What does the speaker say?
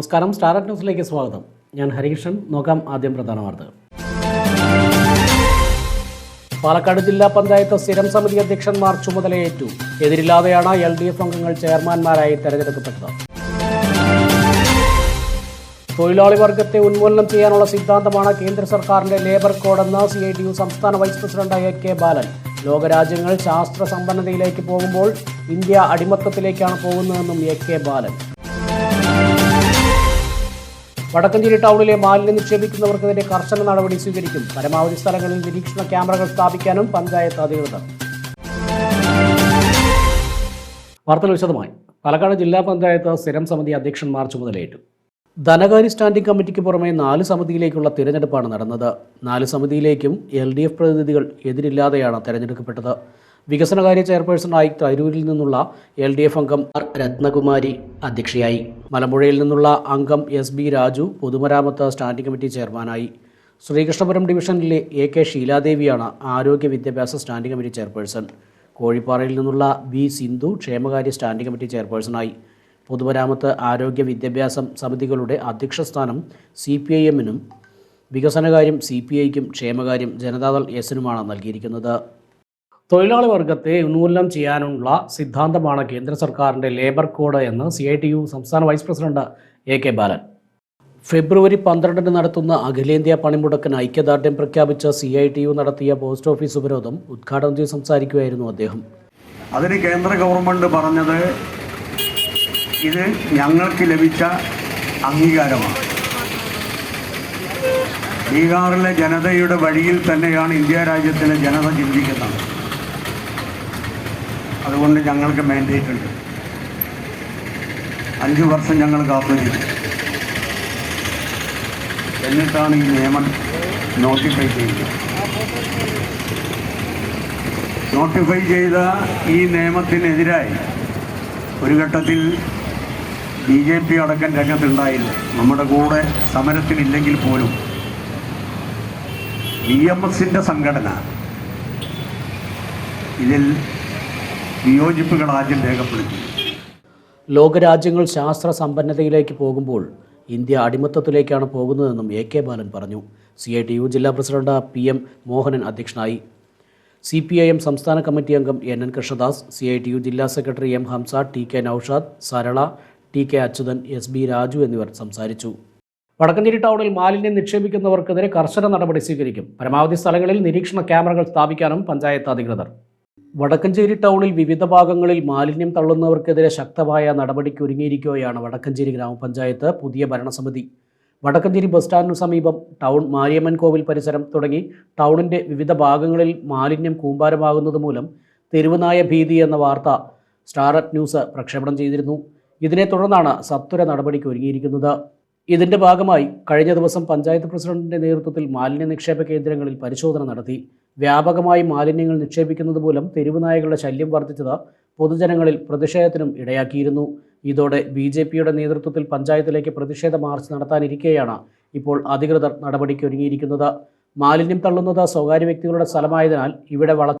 നമസ്കാരം. സ്റ്റാർട്ട് ന്യൂസിലേക്ക് സ്വാഗതം. ഞാൻ ഹരികൃഷ്ണൻ. നോക്കാം ആദ്യം പ്രധാന വാർത്തകൾ. പാലക്കാട് ജില്ലാ പഞ്ചായത്ത് സ്ഥിരം സമിതി അധ്യക്ഷന്മാർ ചുമതലയേറ്റു. എതിരില്ലാതെയാണ് എൽ ഡി എഫ് അംഗങ്ങൾ ചെയർമാൻമാരായി തെരഞ്ഞെടുക്കപ്പെട്ടത്. തൊഴിലാളി വർഗത്തെ ഉന്മൂലനം ചെയ്യാനുള്ള സിദ്ധാന്തമാണ് കേന്ദ്ര സർക്കാരിന്റെ ലേബർ കോഡെന്ന് സി ഐ ടി യു സംസ്ഥാന വൈസ് പ്രസിഡന്റ് കെ ബാലൻ. ലോകരാജ്യങ്ങൾ ശാസ്ത്ര സമ്പന്നതയിലേക്ക് പോകുമ്പോൾ ഇന്ത്യ അടിമത്തത്തിലേക്കാണ് പോകുന്നതെന്നും എ കെ ബാലൻ. വടക്കഞ്ചേരി ടൗണിലെ മാലിന്യം നിക്ഷേപിക്കുന്നവർക്കെതിരെ കർശന നടപടി സ്വീകരിക്കും. പരമാവധി സ്ഥലങ്ങളിൽ നിരീക്ഷണ ക്യാമറകൾ സ്ഥാപിക്കാനും പഞ്ചായത്ത് അധികൃതർ. വാർത്തകൾ വിശദമായി. പാലക്കാട് ജില്ലാ പഞ്ചായത്ത് സ്ഥിരം സമിതി അധ്യക്ഷന്മാർ ചുമതലയേറ്റു ധനകാര്യ സ്റ്റാൻഡിംഗ് കമ്മിറ്റിക്ക് പുറമെ നാല് സമിതിയിലേക്കുള്ള തിരഞ്ഞെടുപ്പാണ് നടന്നത്. നാല് സമിതിയിലേക്കും എൽ ഡി എഫ് പ്രതിനിധികൾ എതിരില്ലാതെയാണ് തെരഞ്ഞെടുക്കപ്പെട്ടത്. വികസനകാര്യ ചെയർപേഴ്സൺ ആയി തരൂരിൽ നിന്നുള്ള എൽ ഡി എഫ് അംഗം ആർ രത്നകുമാരി അധ്യക്ഷയായി. മലമ്പുഴയിൽ നിന്നുള്ള അംഗം എസ് ബി രാജു പൊതുമരാമത്ത് സ്റ്റാൻഡിംഗ് കമ്മിറ്റി ചെയർമാനായി. ശ്രീകൃഷ്ണപുരം ഡിവിഷനിലെ എ കെ ഷീലാദേവിയാണ് ആരോഗ്യ വിദ്യാഭ്യാസ സ്റ്റാൻഡിംഗ് കമ്മിറ്റി ചെയർപേഴ്സൺ. കോഴിപ്പാറയിൽ നിന്നുള്ള ബി സിന്ധു ക്ഷേമകാര്യ സ്റ്റാൻഡിംഗ് കമ്മിറ്റി ചെയർപേഴ്സണായി. പൊതുമരാമത്ത് ആരോഗ്യ വിദ്യാഭ്യാസം സമിതികളുടെ അധ്യക്ഷസ്ഥാനം സി പി ഐ എമ്മിനും വികസനകാര്യം സി പി ഐക്കും ക്ഷേമകാര്യം ജനതാദൾ എസിനുമാണ് നൽകിയിരിക്കുന്നത്. തൊഴിലാളി വർഗത്തെ ഉന്മൂലനം ചെയ്യാനുള്ള സിദ്ധാന്തമാണ് കേന്ദ്ര സർക്കാരിന്റെ ലേബർ കോഡ് എന്ന് സി ഐ ടി യു സംസ്ഥാന vice president A K Balan. ഫെബ്രുവരി പന്ത്രണ്ടിന് നടത്തുന്ന അഖിലേന്ത്യാ പണിമുടക്കിന് ഐക്യദാർഢ്യം പ്രഖ്യാപിച്ച സി ഐ ടി യു നടത്തിയ പോസ്റ്റ് ഓഫീസ് ഉപരോധം ഉദ്ഘാടനം ചെയ്ത് സംസാരിക്കുകയായിരുന്നു അദ്ദേഹം. അതിന് കേന്ദ്ര ഗവൺമെന്റ് പറഞ്ഞത് ഇത് ഞങ്ങൾക്ക് ലഭിച്ച അംഗീകാരമാണ്. ബീഹാറിലെ ജനതയുടെ വഴിയിൽ തന്നെയാണ് ഇന്ത്യ രാജ്യത്തിലെ ജനത ചിന്തിക്കുന്നത്. അതുകൊണ്ട് ഞങ്ങൾക്ക് മാൻഡേറ്റ് ഉണ്ട്. അഞ്ച് വർഷം ഞങ്ങൾ കാത്തിരുന്നു എന്നിട്ടാണ് ഈ നിയമം നോട്ടിഫൈ ചെയ്തത്. നോട്ടിഫൈ ചെയ്ത ഈ നിയമത്തിനെതിരായി ഒരു ഘട്ടത്തിൽ ബി ജെ പി അടക്കം രംഗത്തുണ്ടായില്ല. നമ്മുടെ കൂടെ സമരത്തിനില്ലെങ്കിൽ പോലും. ബി എം എസിന്റെ സംഘടന ഇതിൽ വിയോജിപ്പുകൾ ആദ്യം രേഖപ്പെടുത്തി ലോകരാജ്യങ്ങൾ ശാസ്ത്ര സമ്പന്നതയിലേക്ക് പോകുമ്പോൾ ഇന്ത്യ അടിമത്തത്തിലേക്കാണ് പോകുന്നതെന്നും എ കെ ബാലൻ പറഞ്ഞു. സി ഐ ടി യു ജില്ലാ പ്രസിഡന്റ് പി എം മോഹനൻ അധ്യക്ഷനായി. സി പി ഐ എം സംസ്ഥാന കമ്മിറ്റി അംഗം N N Krishnadas C I T U ജില്ലാ secretary M Hamsa T K Noushad Sarala T K Achuthan S B Raju എന്നിവർ സംസാരിച്ചു. വടക്കഞ്ചേരി ടൗണിൽ മാലിന്യം നിക്ഷേപിക്കുന്നവർക്കെതിരെ കർശന നടപടി സ്വീകരിക്കും. പരമാവധി സ്ഥലങ്ങളിൽ നിരീക്ഷണ ക്യാമറകൾ സ്ഥാപിക്കാനും പഞ്ചായത്ത് അധികൃതർ വടക്കഞ്ചേരി ടൗണിൽ വിവിധ ഭാഗങ്ങളിൽ മാലിന്യം തള്ളുന്നവർക്കെതിരെ ശക്തമായ നടപടിക്ക് ഒരുങ്ങിയിരിക്കുകയാണ് വടക്കഞ്ചേരി ഗ്രാമപഞ്ചായത്ത് പുതിയ ഭരണസമിതി. വടക്കഞ്ചേരി ബസ് സ്റ്റാൻഡിനു സമീപം ടൗൺ മാരിയമ്മൻ കോവിൽ പരിസരം തുടങ്ങി ടൗണിന്റെ വിവിധ ഭാഗങ്ങളിൽ മാലിന്യം കൂമ്പാരമാകുന്നത് മൂലം തെരുവുനായ ഭീതി എന്ന വാർത്ത സ്റ്റാർട്ട് ന്യൂസ് പ്രക്ഷേപണം ചെയ്തിരുന്നു. ഇതിനെ തുടർന്നാണ് സത്വര നടപടിക്ക് ഒരുങ്ങിയിരിക്കുന്നത്. ഇതിന്റെ ഭാഗമായി കഴിഞ്ഞ ദിവസം പഞ്ചായത്ത് പ്രസിഡന്റിന്റെ നേതൃത്വത്തിൽ മാലിന്യ നിക്ഷേപ കേന്ദ്രങ്ങളിൽ പരിശോധന നടത്തി. വ്യാപകമായി മാലിന്യങ്ങൾ നിക്ഷേപിക്കുന്നത് മൂലം തെരുവുനായകളുടെ ശല്യം വർദ്ധിച്ചത് പൊതുജനങ്ങളിൽ പ്രതിഷേധത്തിനും ഇടയാക്കിയിരുന്നു. ഇതോടെ ബി ജെ പിയുടെ നേതൃത്വത്തിൽ പഞ്ചായത്തിലേക്ക് പ്രതിഷേധ മാർച്ച് നടത്താനിരിക്കെയാണ് ഇപ്പോൾ അധികൃതർ നടപടിക്ക് ഒരുങ്ങിയിരിക്കുന്നത് മാലിന്യം തള്ളുന്നത് സ്വകാര്യ വ്യക്തികളുടെ സ്ഥലമായതിനാൽ ഇവിടെ വള